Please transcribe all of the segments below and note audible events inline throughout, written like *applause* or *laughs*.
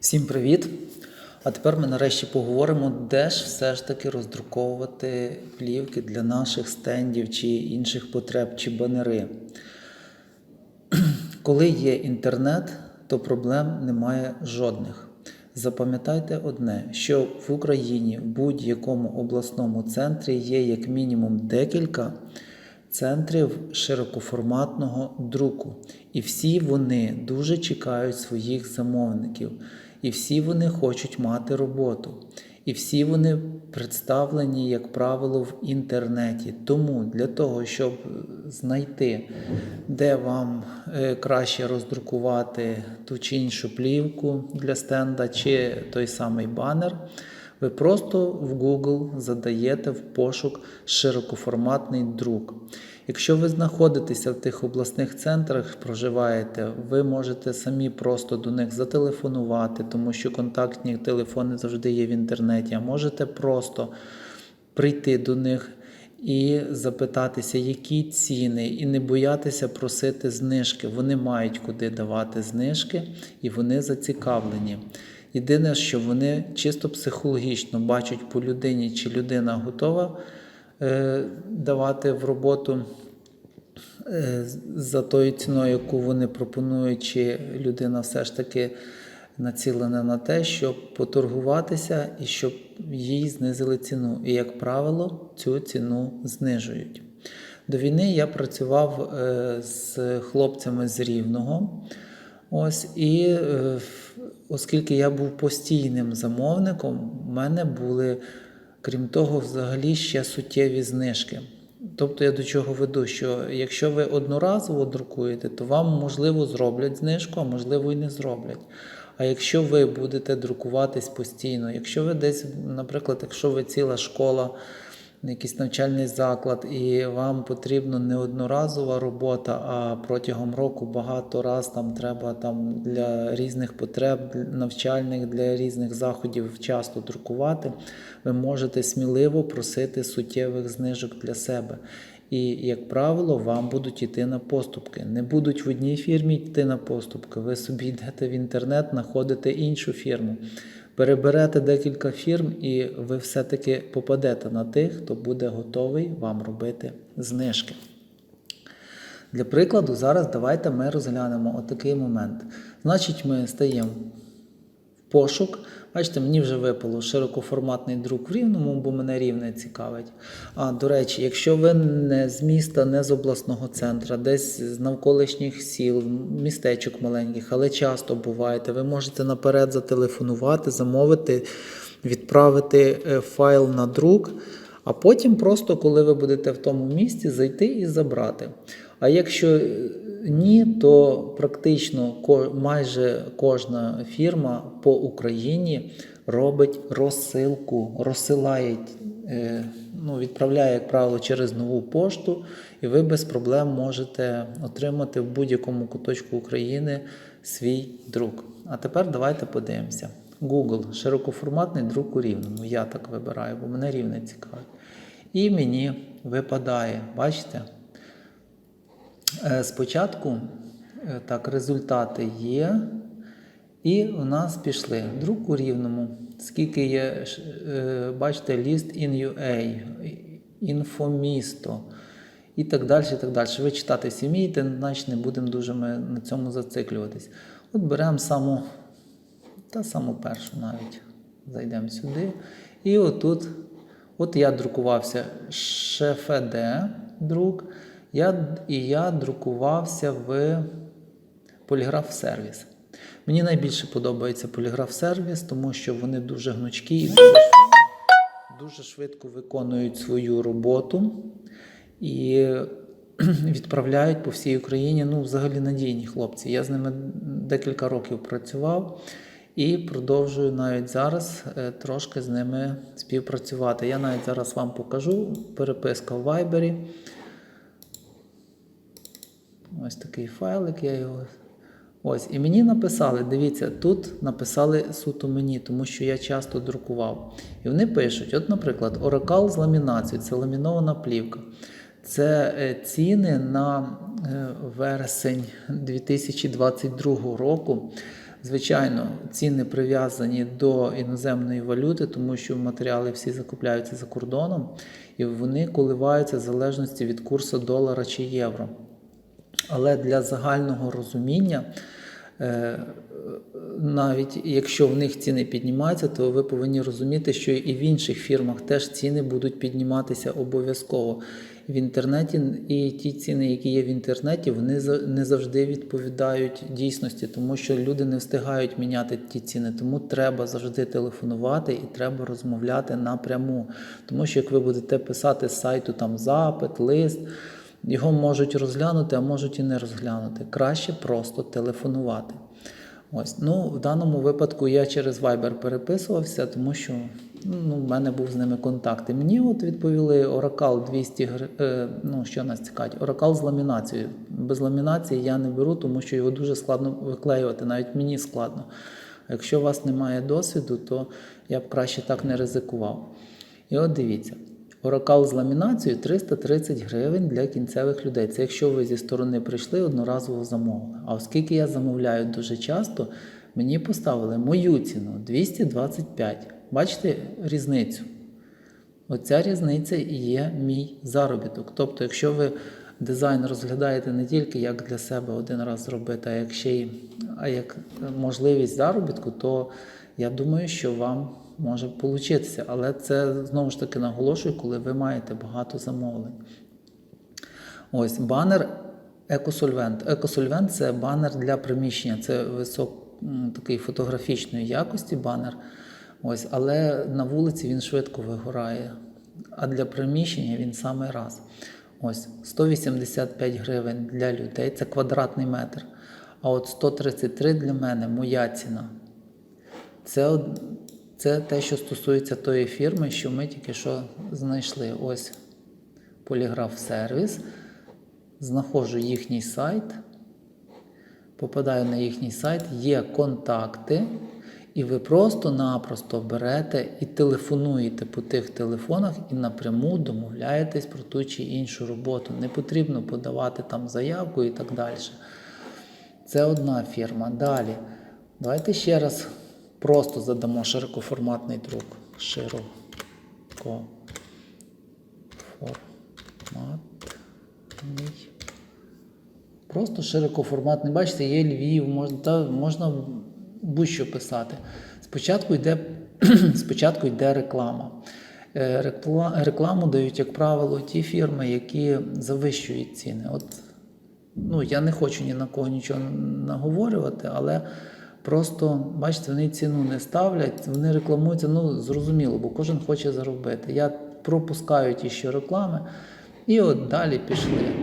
Всім привіт! А тепер ми нарешті поговоримо, де ж все ж таки роздруковувати плівки для наших стендів чи інших потреб, чи банери. *clears throat* Коли є інтернет, то проблем немає жодних. Запам'ятайте одне, що в Україні в будь-якому обласному центрі є як мінімум декілька центрів широкоформатного друку. І всі вони дуже чекають своїх замовників. І всі вони хочуть мати роботу. І всі вони представлені, як правило, в інтернеті. Тому для того, щоб знайти, де вам е, краще роздрукувати ту чи іншу плівку для стенда, чи той самий банер, ви просто в Google задаєте в пошук широкоформатний друк. Якщо ви знаходитеся в тих обласних центрах, проживаєте, ви можете самі просто до них зателефонувати, тому що контактні телефони завжди є в інтернеті, а можете просто прийти до них і запитатися, які ціни, і не боятися просити знижки. Вони мають куди давати знижки, і вони зацікавлені. Єдине, що вони чисто психологічно бачать по людині, чи людина готова давати в роботу е, за тою ціною, яку вони пропонують, чи людина все ж таки націлена на те, щоб поторгуватися і щоб їй знизили ціну. І, як правило, цю ціну знижують. До війни я працював е, з хлопцями з Рівного. Ось і е, оскільки я був постійним замовником, в мене були, крім того, взагалі ще суттєві знижки. Тобто я до чого веду, що якщо ви одноразово друкуєте, то вам можливо зроблять знижку, а можливо і не зроблять. А якщо ви будете друкуватись постійно, якщо ви десь, наприклад, якщо ви ціла школа, якийсь навчальний заклад, і вам потрібна не одноразова робота, а протягом року багато раз там треба там для різних потреб навчальних, для різних заходів часто друкувати, ви можете сміливо просити суттєвих знижок для себе. І, як правило, вам будуть йти на поступки. Не будуть в одній фірмі йти на поступки. Ви собі йдете в інтернет, знаходите іншу фірму. Переберете декілька фірм, і ви все-таки попадете на тих, хто буде готовий вам робити знижки. Для прикладу, зараз давайте ми розглянемо отакий момент. Значить, ми стаємо пошук. Бачите, мені вже випало широкоформатний друк в рівному, бо мене рівне цікавить. А до речі, якщо ви не з міста, не з обласного центру, десь з навколишніх сіл, містечок маленьких, але часто буваєте, ви можете наперед зателефонувати, замовити, відправити е, файл на друк, а потім просто, коли ви будете в тому місці, зайти і забрати. А якщо е, ні, то практично майже кожна фірма по Україні робить розсилку, розсилає, е, ну, відправляє, як правило, через нову пошту, і ви без проблем можете отримати в будь-якому куточку України свій друк. А тепер давайте подивимося. Google, широкоформатний друк у рівному. Я так вибираю, бо мене рівне цікавить. І мені випадає, бачите? Е, Спочатку е, так, результати є, і у нас пішли друк у рівному. Скільки є, е, бачите, ліст in UA, інфомісто і так далі. так далі. Ви читати всі значить не будемо дуже ми на цьому зациклюватись. От беремо саму, та саму першу навіть. Зайдемо сюди. І отут, от я друкувався ШФД друк. Я, і я друкувався в поліграф сервіс. Мені найбільше подобається поліграф сервіс, тому що вони дуже гнучкі і дуже, дуже швидко виконують свою роботу і *clears throat* відправляють по всій Україні. Ну, взагалі надійні хлопці. Я з ними декілька років працював і продовжую навіть зараз е, трошки з ними співпрацювати. Я навіть зараз вам покажу переписка в Viber. Ось такий файлик, я його. Ось, і мені написали, дивіться, тут написали суто мені, тому що я часто друкував. І вони пишуть: от, наприклад, оракал з ламінацією, це ламінована плівка. Це е, ціни на е, вересень 2022 року. Звичайно, ціни прив'язані до іноземної валюти, тому що матеріали всі закупляються за кордоном, і вони коливаються в залежності від курсу долара чи євро. Але для загального розуміння, е, навіть якщо в них ціни піднімаються, то ви повинні розуміти, що і в інших фірмах теж ціни будуть підніматися обов'язково. В інтернеті і ті ціни, які є в інтернеті, вони не завжди відповідають дійсності, тому що люди не встигають міняти ті ціни. Тому треба завжди телефонувати і треба розмовляти напряму. Тому що як ви будете писати з сайту там запит, лист. Його можуть розглянути, а можуть і не розглянути. Краще просто телефонувати. Ось, ну, в даному випадку я через Viber переписувався, тому що ну, в мене був з ними контакт. І мені от відповіли Oracle 200 гр... е, ну, що нас цікавить, Oracle з ламінацією. Без ламінації я не беру, тому що його дуже складно виклеювати, навіть мені складно. Якщо у вас немає досвіду, то я б краще так не ризикував. І от дивіться. Оракал з ламінацією 330 гривень для кінцевих людей. Це якщо ви зі сторони прийшли одноразово замовили. А оскільки я замовляю дуже часто, мені поставили мою ціну 225. Бачите різницю? Оця різниця і є мій заробіток. Тобто, якщо ви дизайн розглядаєте не тільки як для себе один раз зробити, а як ще й а як можливість заробітку, то я думаю, що вам може получитися. Але це знову ж таки наголошую, коли ви маєте багато замовлень. Ось банер Екосольвент. Екосольвент це банер для приміщення, це висок фотографічної якості банер. Ось, але на вулиці він швидко вигорає. А для приміщення він саме раз. Ось 185 гривень для людей, це квадратний метр. А от 133 для мене моя ціна. Це, це те, що стосується тої фірми, що ми тільки що знайшли. Ось поліграф сервіс. Знаходжу їхній сайт, попадаю на їхній сайт, є контакти, і ви просто-напросто берете і телефонуєте по тих телефонах і напряму домовляєтесь про ту чи іншу роботу. Не потрібно подавати там заявку і так далі. Це одна фірма. Далі. Давайте ще раз просто задамо широкоформатний друк. Широкоформатний. Просто широкоформатний. Бачите, є Львів, можна, та, можна будь-що писати. Спочатку йде, *clears throat* спочатку йде реклама. Е, Рекламу дають, як правило, ті фірми, які завищують ціни. От, ну, я не хочу ні на кого нічого наговорювати, але просто, бачите, вони ціну не ставлять, вони рекламуються, ну, зрозуміло, бо кожен хоче заробити. Я пропускаю ті, що реклами, і от далі пішли.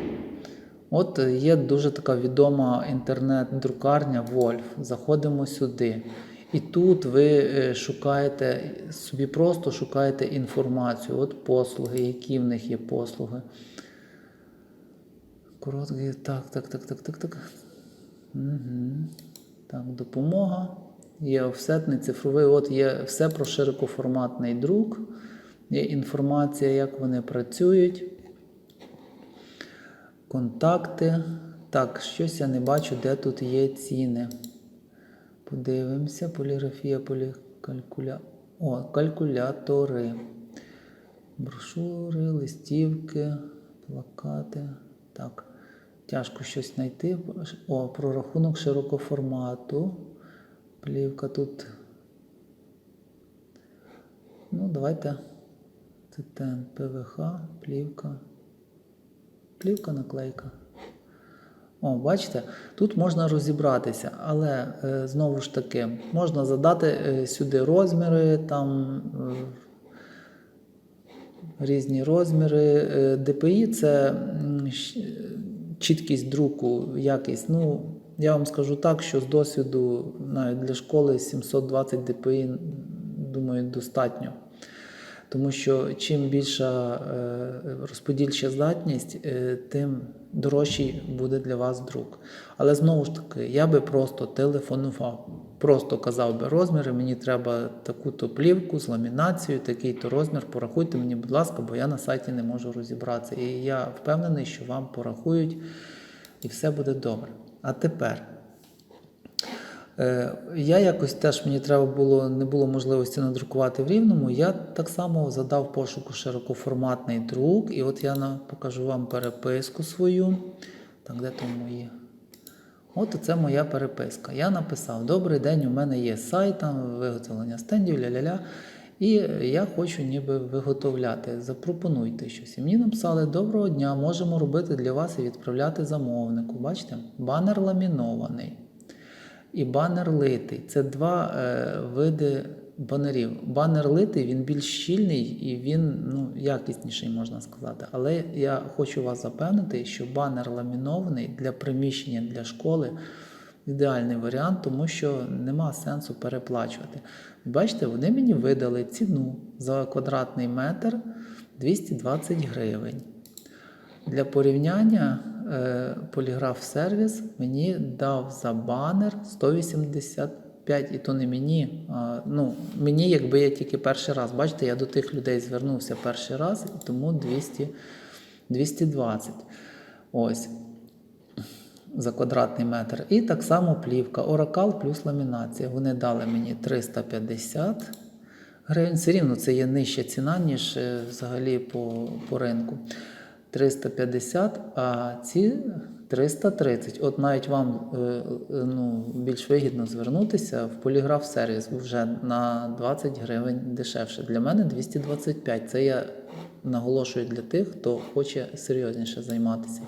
От є дуже така відома інтернет-друкарня Wolf. Заходимо сюди. І тут ви е, шукаєте собі просто шукаєте інформацію, от послуги, які в них є послуги. Короткий, так, так, так, так, так, так. Угу. Так, допомога. Є офсетний цифровий, от є все про широкоформатний друк, є інформація, як вони працюють. Контакти. Так, щось я не бачу, де тут є ціни. Подивимося. Поліграфія, полікалькуля... О, калькулятори. Брошури, листівки, плакати. Так. Тяжко щось знайти. О, прорахунок широкоформату. Плівка тут. Ну, давайте. ТТН, ПВХ, плівка. Плівка наклейка. О, бачите, тут можна розібратися, але е, знову ж таки, можна задати е, сюди розміри, там е, різні розміри. Е, ДПІ це чіткість друку, якість. Ну, я вам скажу так, що з досвіду навіть для школи 720 ДПІ, думаю, достатньо. Тому що чим більша е, розподільча здатність, е, тим дорожчий буде для вас друк. Але знову ж таки, я би просто телефонував, просто казав би розміри, мені треба таку-то плівку з ламінацією, такий-то розмір, порахуйте мені, будь ласка, бо я на сайті не можу розібратися. І я впевнений, що вам порахують і все буде добре. А тепер Я якось теж мені треба було, не було можливості надрукувати в рівному. Я так само задав пошуку широкоформатний друк, і от я покажу вам переписку свою. Так, де там мої? От це моя переписка. Я написав: Добрий день, у мене є сайт, там виготовлення стендів, ля-ля-ля. І я хочу ніби виготовляти. Запропонуйте щось. І мені написали: Доброго дня, можемо робити для вас і відправляти замовнику. Бачите, банер ламінований і банер литий. Це два е, види банерів. Банер литий він більш щільний і він ну, якісніший, можна сказати. Але я хочу вас запевнити, що банер ламінований для приміщення для школи ідеальний варіант, тому що нема сенсу переплачувати. Бачите, вони мені видали ціну за квадратний метр 220 гривень. Для порівняння поліграф сервіс мені дав за банер 185, і то не мені. А, ну, мені, якби я тільки перший раз. Бачите, я до тих людей звернувся перший раз, і тому 200, 220. Ось. За квадратний метр. І так само плівка. Оракал плюс ламінація. Вони дали мені 350 гривень. Все рівно це є нижча ціна, ніж е, взагалі по, по ринку. 350, а ці 330. От навіть вам е, е, ну, більш вигідно звернутися в поліграф сервіс вже на 20 гривень дешевше. Для мене 225. Це я наголошую для тих, хто хоче серйозніше займатися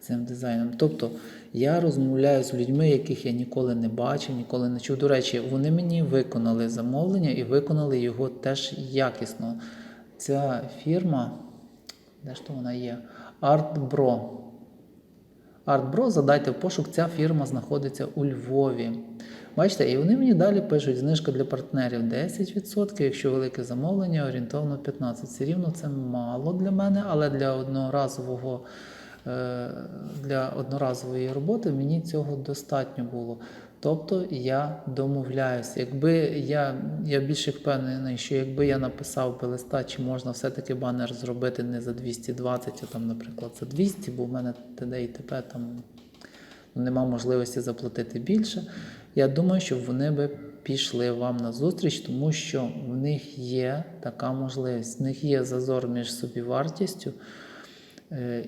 цим дизайном. Тобто я розмовляю з людьми, яких я ніколи не бачив, ніколи не чув. До речі, вони мені виконали замовлення і виконали його теж якісно. Ця фірма, де ж то вона є? ArtBro. ArtBro, задайте в пошук, ця фірма знаходиться у Львові. Бачите, і вони мені далі пишуть знижка для партнерів 10%, якщо велике замовлення, орієнтовно 15%. Все рівно це мало для мене, але для одноразового. е, Для одноразової роботи мені цього достатньо було. Тобто я домовляюся. Якби я, я більше впевнений, що якби я написав би листа, чи можна все-таки банер зробити не за 220, а там, наприклад, за 200, бо в мене ТД і ТП там нема можливості заплатити більше. Я думаю, що вони би пішли вам на зустріч, тому що в них є така можливість, в них є зазор між собівартістю е,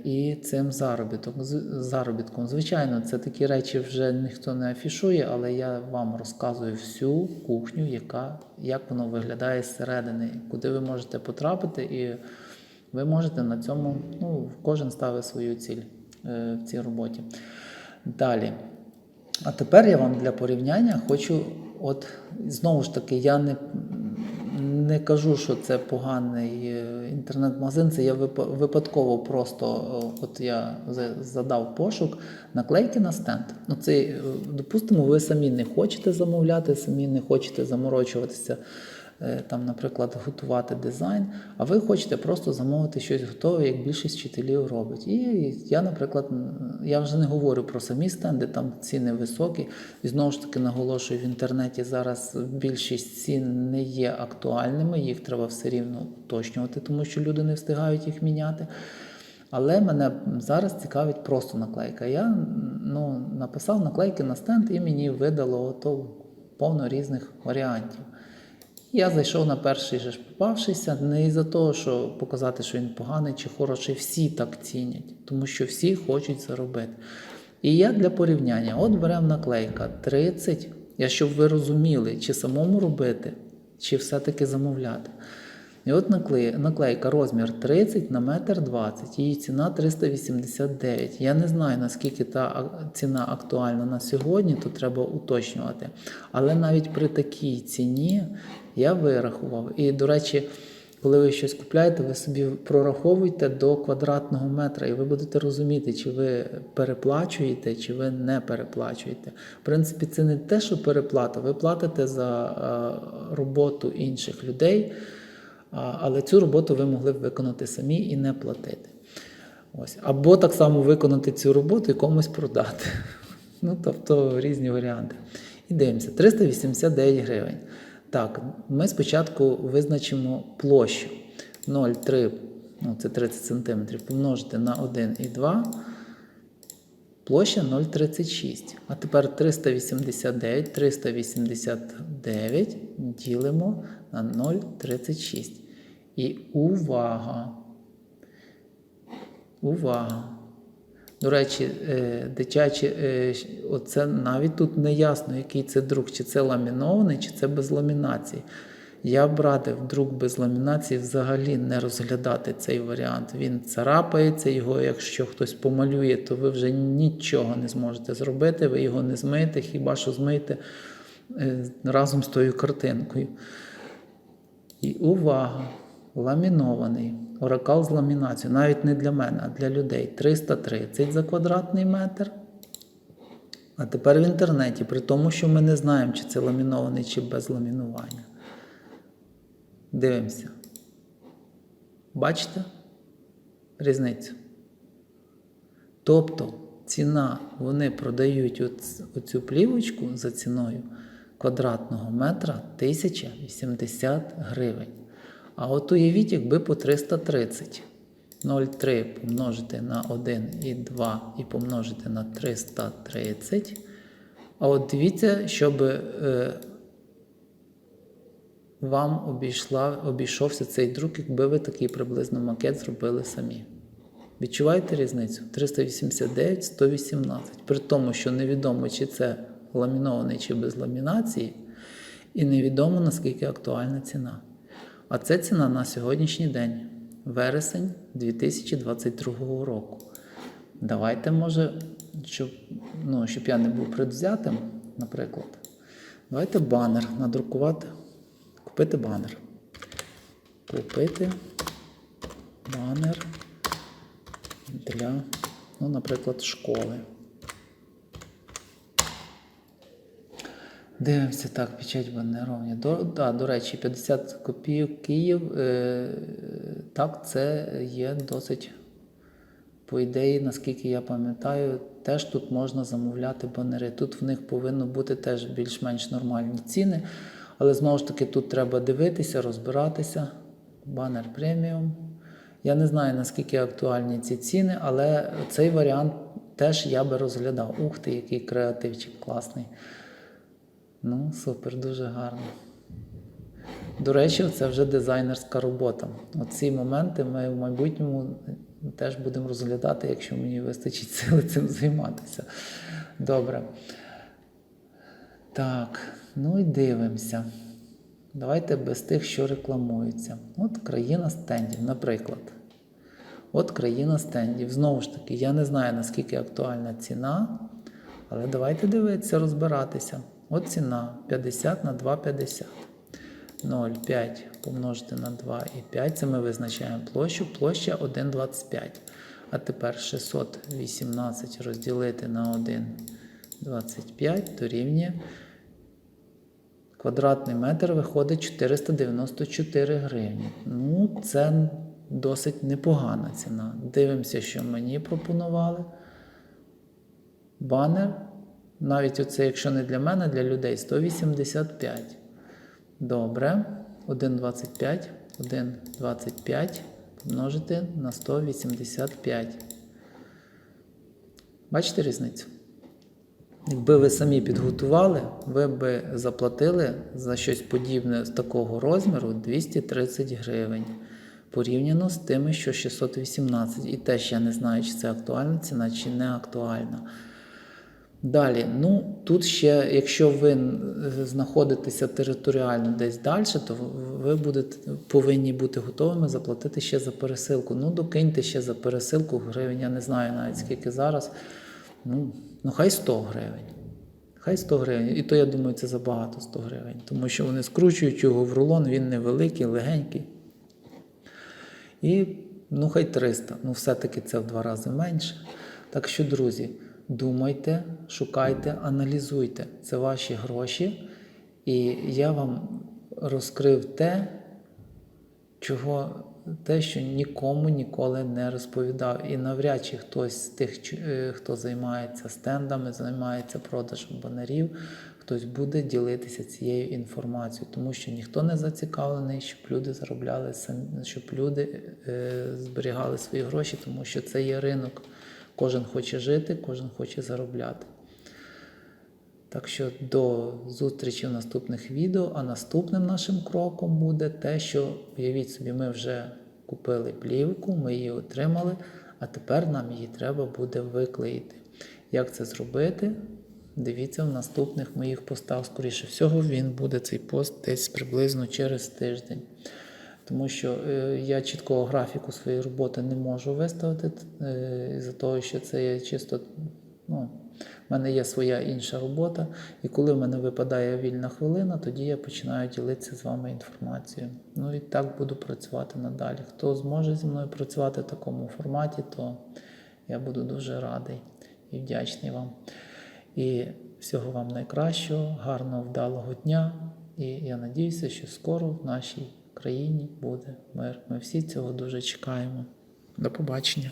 і цим заробітком. Заробітком. Звичайно, це такі речі вже ніхто не афішує, але я вам розказую всю кухню, яка, як воно виглядає зсередини, куди ви можете потрапити, і ви можете на цьому, ну, кожен ставить свою ціль е, в цій роботі. Далі. А тепер я вам для порівняння хочу, от знову ж таки, я не, не кажу, що це поганий е, інтернет-магазин. Це я випадково просто, е, от я задав пошук наклейки на стенд. Ну, це, е, допустимо, ви самі не хочете замовляти, самі не хочете заморочуватися там, наприклад, готувати дизайн, а ви хочете просто замовити щось готове, як більшість вчителів робить. І я, наприклад, я вже не говорю про самі стенди, там ціни високі. І знову ж таки наголошую, в інтернеті зараз більшість цін не є актуальними, їх треба все рівно уточнювати, тому що люди не встигають їх міняти. Але мене зараз цікавить просто наклейка. Я ну, написав наклейки на стенд і мені видало ото повно різних варіантів. Я зайшов на перший же ж попавшийся, не із-за того, що показати, що він поганий чи хороший, всі так цінять, тому що всі хочуть заробити. І я для порівняння, от беремо наклейка 30, я щоб ви розуміли, чи самому робити, чи все-таки замовляти. І от наклейка розмір 30 на метр 20, її ціна 389. Я не знаю, наскільки та ціна актуальна на сьогодні, то треба уточнювати. Але навіть при такій ціні я вирахував. І, до речі, коли ви щось купляєте, ви собі прораховуйте до квадратного метра, і ви будете розуміти, чи ви переплачуєте, чи ви не переплачуєте. В принципі, це не те, що переплата, ви платите за е, роботу інших людей. Але цю роботу ви могли б виконати самі і не платити. Ось. Або так само виконати цю роботу і комусь продати. *laughs* Ну, тобто різні варіанти. І дивимося, 389 гривень. Так, ми спочатку визначимо площу 0,3, ну це 30 см, помножити на 1,2 Площа 0,36. А тепер 389, 389 ділимо на 0,36. І увага! Увага! До речі, е, дитячі, е, оце навіть тут не ясно, який це друк, чи це ламінований, чи це без ламінації. Я б радив друк без ламінації взагалі не розглядати цей варіант. Він царапається, його, якщо хтось помалює, то ви вже нічого не зможете зробити, ви його не змиєте, хіба що змиєте е, разом з тою картинкою. І увага! Ламінований. Оракал з ламінацією. Навіть не для мене, а для людей. 330 за квадратний метр. А тепер в інтернеті, при тому, що ми не знаємо, чи це ламінований, чи без ламінування. Дивимося. Бачите різницю? Тобто ціна, вони продають оц- оцю плівочку за ціною квадратного метра 1080 гривень. А от уявіть, якби по 330. 0,3 помножити на 1,2 і помножити на 330. А от дивіться, щоб е, вам обійшла, обійшовся цей друк, якби ви такий приблизно макет зробили самі. Відчуваєте різницю? 389, 118. При тому, що невідомо, чи це ламінований чи без ламінації, і невідомо, наскільки актуальна ціна. А це ціна на сьогоднішній день, вересень 2022 року. Давайте, може, щоб, ну, щоб я не був предвзятим, наприклад, давайте банер надрукувати, купити банер. Купити банер для, ну, наприклад, школи. Дивимося так, печать банеровня. До, да, до речі, 50 копійок Київ. Е, так, це є досить, по ідеї, наскільки я пам'ятаю, теж тут можна замовляти банери. Тут в них повинно бути теж більш-менш нормальні ціни. Але знову ж таки, тут треба дивитися, розбиратися. Банер преміум. Я не знаю, наскільки актуальні ці ціни, але цей варіант теж я би розглядав. Ух ти, який креативчик класний. Ну, супер, дуже гарно. До речі, це вже дизайнерська робота. Оці моменти ми в майбутньому теж будемо розглядати, якщо мені вистачить сили цим займатися. Добре. Так, ну і дивимося. Давайте без тих, що рекламуються. От країна стендів, наприклад. От країна стендів. Знову ж таки, я не знаю, наскільки актуальна ціна, але давайте дивитися, розбиратися. От ціна 50 на 2,50. 0,5 помножити на 2,5. Це ми визначаємо площу. Площа 1,25. А тепер 618 розділити на 1,25 дорівнює. Квадратний метр виходить 494 гривні. Ну, це досить непогана ціна. Дивимося, що мені пропонували. Банер. Навіть оце, якщо не для мене, для людей 185. Добре. 1,25. 1,25 помножити на 185. Бачите різницю? Якби ви самі підготували, ви б заплатили за щось подібне з такого розміру 230 гривень. Порівняно з тими, що 618. І теж я не знаю, чи це актуальна ціна, чи не актуальна. Далі, ну тут ще, якщо ви знаходитеся територіально десь далі, то ви будете повинні бути готовими заплатити ще за пересилку. Ну, докиньте ще за пересилку гривень, я не знаю навіть скільки зараз. Ну, ну хай 100 гривень. Хай 100 гривень. І то я думаю, це забагато 100 гривень. Тому що вони скручують його в рулон, він невеликий, легенький. І ну хай 300. Ну, все-таки це в два рази менше. Так що, друзі, думайте, шукайте, аналізуйте. Це ваші гроші. І я вам розкрив те, чого те, що нікому ніколи не розповідав. І навряд чи хтось з тих, е, хто займається стендами, займається продажем банерів, хтось буде ділитися цією інформацією, тому що ніхто не зацікавлений, щоб люди заробляли щоб люди е, зберігали свої гроші, тому що це є ринок. Кожен хоче жити, кожен хоче заробляти. Так що до зустрічі в наступних відео. А наступним нашим кроком буде те, що уявіть собі, ми вже купили плівку, ми її отримали, а тепер нам її треба буде виклеїти. Як це зробити? Дивіться в наступних моїх постах. Скоріше всього, він буде цей пост десь приблизно через тиждень. Тому що е, я чіткого графіку своєї роботи не можу виставити, е, за того, що це є чисто. Ну, в мене є своя інша робота, і коли в мене випадає вільна хвилина, тоді я починаю ділитися з вами інформацією. Ну і так буду працювати надалі. Хто зможе зі мною працювати в такому форматі, то я буду дуже радий і вдячний вам. І всього вам найкращого, гарного, вдалого дня. І я надіюся, що скоро в нашій країні буде мир. Ми всі цього дуже чекаємо. До побачення.